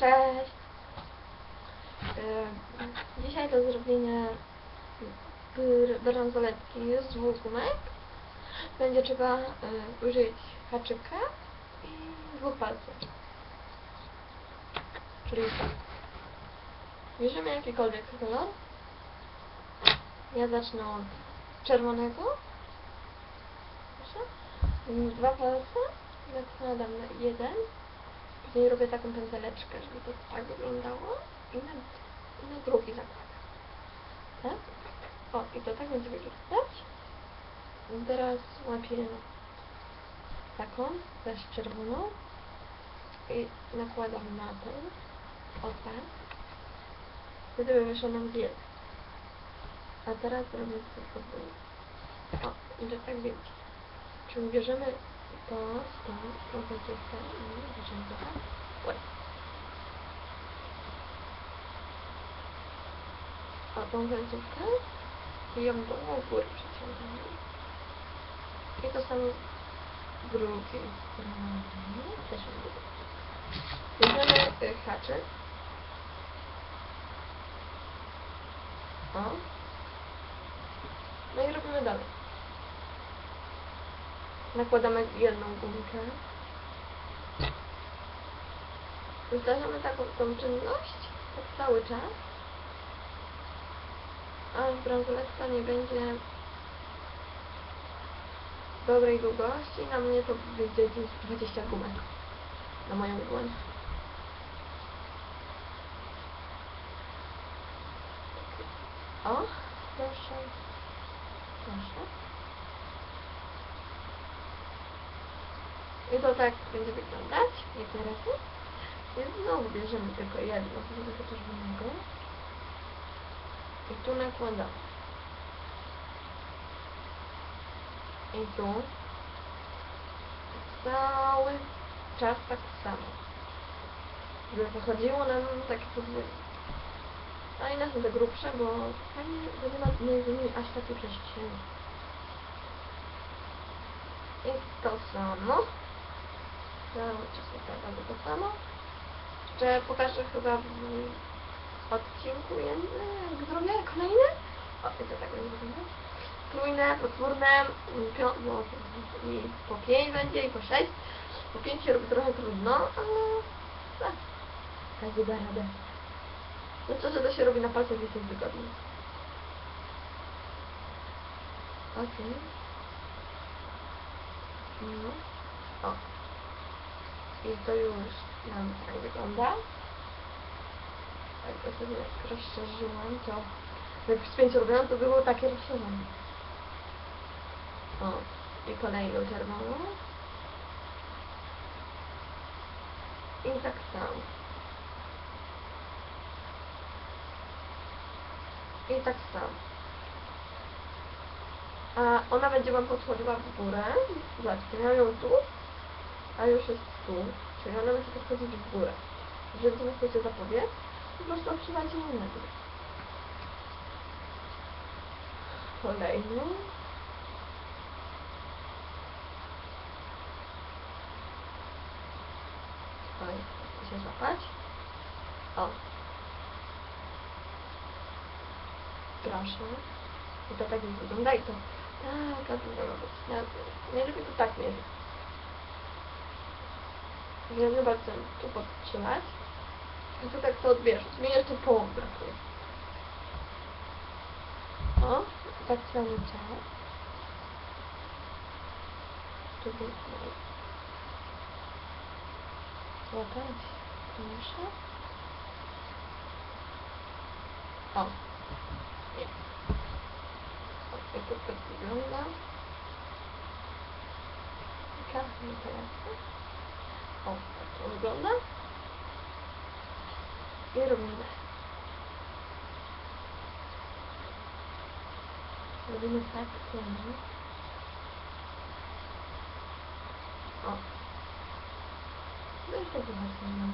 Cześć! E, Dzisiaj do zrobienia br- bransoletki z dwóch gumek będzie trzeba e, użyć haczyka i dwóch palców. Czyli tak. Bierzemy jakikolwiek kolor. Ja zacznę od czerwonego. Proszę. Dwa palce. Nakładam na jeden. Później robię taką pęteleczkę, żeby to tak wyglądało. I na, i na drugi zakładam. Tak? O, i to tak będzie wyglądać. I teraz łapię taką, też czerwoną. I nakładam na ten. O tak. Wtedy wyszło nam wiele. A teraz robię to podwójnie. O, to tak wielkie. Czyli bierzemy to, to, tą końcówkę i bierzemy to tak. Oj. O, tą końcówkę i ją do góry przeciągamy. I to samo z drugiej strony. Też ją do góry. Bierzemy y, haczyk. O. No i robimy dalej. Nakładamy jedną gumkę. Zdarzamy taką tą czynność tak cały czas. Aż bransoletka nie będzie dobrej długości. Na mnie to wyjdzie gdzieś 20 gumek. Na moją dłoń. O, proszę. Proszę. I to tak będzie wyglądać. I teraz i znowu bierzemy tylko jedno z tego czerwonego. I tu nakładamy. I tu. Cały czas tak samo. Żeby wychodziło nam takie podwójne. A i nas te grubsze, bo fajnie, bo nie ma aż takiej przestrzeni. I to samo. Cały czas naprawdę to samo. Jeszcze pokażę chyba w odcinku jednym, jak zrobię kolejny. O, to tak będzie wyglądać. Trójne, potwórne, pią- no, i po pięć będzie, i po sześć. Po pięć się robi trochę trudno, ale tak, każdy da radę. No to, że to się robi na palcach jest wygodnie. Okej. No. O. I to już nam tak wygląda. Jak sobie rozszerzyłam, to jak w spięciu robiłam, to było takie rozszerzone. O. I kolejną czerwoną. I tak samo. I tak samo. A ona będzie Wam podchodziła w górę. Zobaczcie, miałam ją tu, a już jest tu. Czyli ona będzie podchodzić w górę. Jeżeli to nie chcecie zapobiec, po prostu obszywacie ją na dół. Kolejny. Oj, chcę się złapać. O. Proszę. I to tak nie wygląda i to taka długa ma być. Najlepiej to tak mierzyć. Żeby bardzo tu podtrzymać. I tu tak to. Mi jeszcze połów brakuje. O, tak cały czas. Tu by Łapać. Proszę. O. I to tak wygląda. Każdy teraz. O, tak to wygląda. I robimy. Robimy tak pięknie. O. No i tak zobaczymy.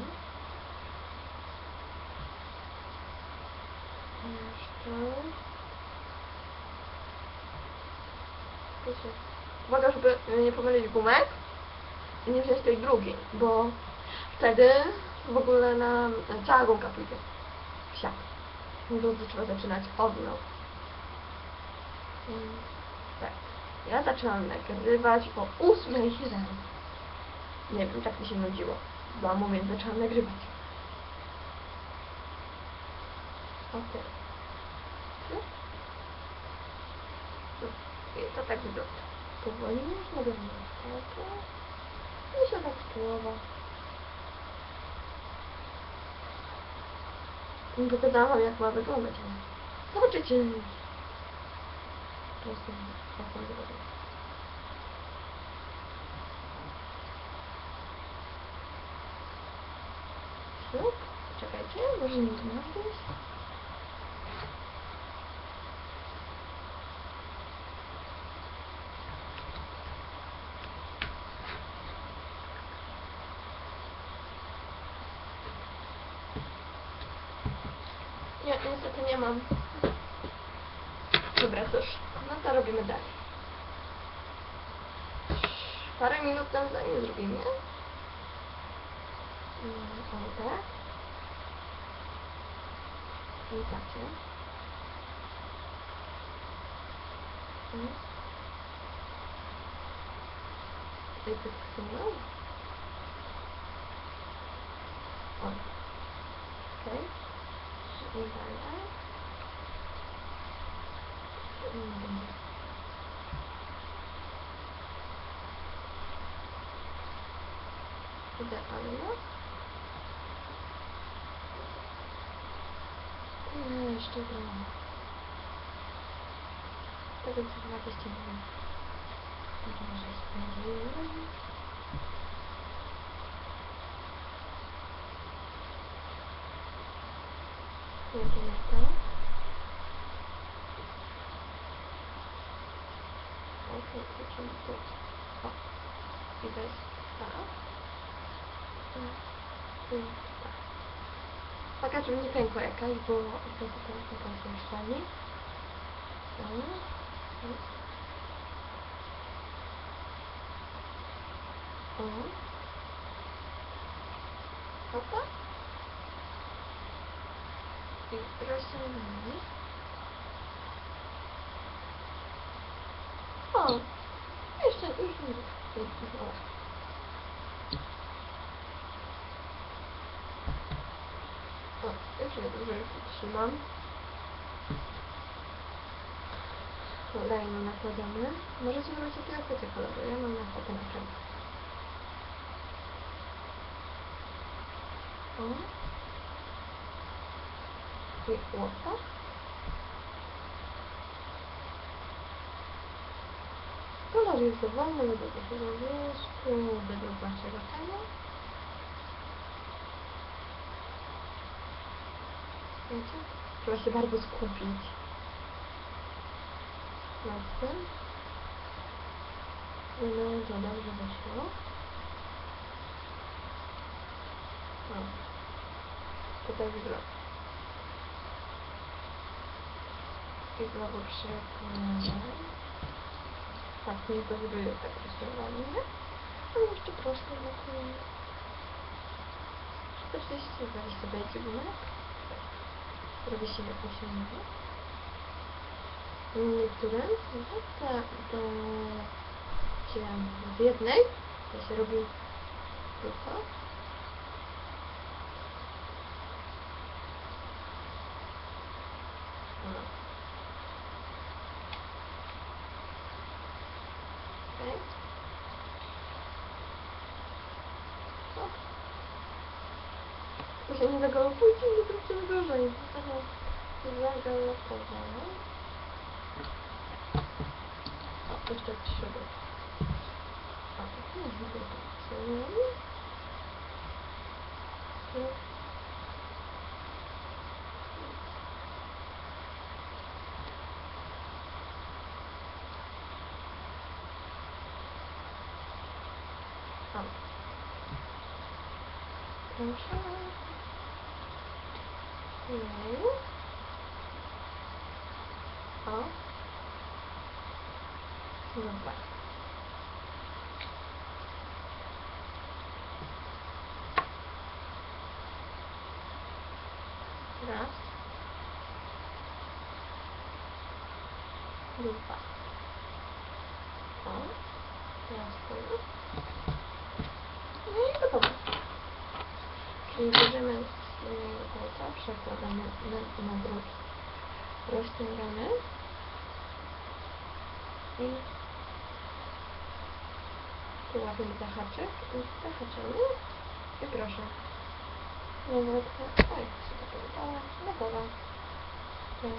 Jeszcze. Wiecie, Uwaga, żeby nie pomylić gumek nie wziąć tej drugiej, bo wtedy w ogóle na, cała gumka pójdzie. Wsiak. Więc trzeba zaczynać od nowa. Mm, Tak. Ja zaczęłam nagrywać o 8 rano. Nie wiem, tak mi się nudziło. W domu, zaczęłam nagrywać. Okej. Okay. I to tak wygląda. Powoli można mnie Myślę tak połowa. Nie pokazałam wam jak ma wyglądać, zobaczycie. Po prostu jak ma wyglądać. Czekajcie, może nie tu masz gdzieś? Nie, niestety nie mam. Dobra, cóż, no to robimy dalej. Parę minut nam zajmie zrobimy. Mm, O, tak. I takie. Mm. Tutaj podkryję. O. Okej. I dalej. Mm. Idealnie. Nie, jeszcze trochę. Tego co 20 minut. Może spędziłem. Nie, to nie to. Okej, kluczymy tu. O. I to jest ta. I ta. Taka, żeby nie pękła jakaś, bo to tutaj taka się już fajnie. O. O. Rozciągamy. O. Jeszcze, już nie. O. Nie dobrze trzymam. Kolejną nakładamy. Możecie wybrać jakiego chcecie koloru. Ja mam na czerwony. O. Kolor jest dowolny według waszego wierzchu, według waszego tego. Wiecie? Trzeba się bardzo skupić nad tym. No to dobrze wyszło. O. To tak wygląda. I znowu przekładam. Tak, nie to żeby tak rozwiązanie, nie? Ale jeszcze prosto wokół. 40, 25 gumek. Robi się osiemnaście. Niektóre no te, te się w jednej, to się robi tylko. No. Okej. O. To się nie zagalopujcie, nie zróbcie gorzej. Zagalopowane. O, jeszcze trzy. O, nie wiem, co O. Proszę. Nie. O. Dobra. Raz. Dwa. O. Teraz tu. No i gotowe. Czyli bierzemy jednego palca, przekładamy na, na drugi. Rozciągamy. I tu łapiemy za haczyk i zahaczamy. I proszę. Nowotka. Oj, się to podobało. Gotowa.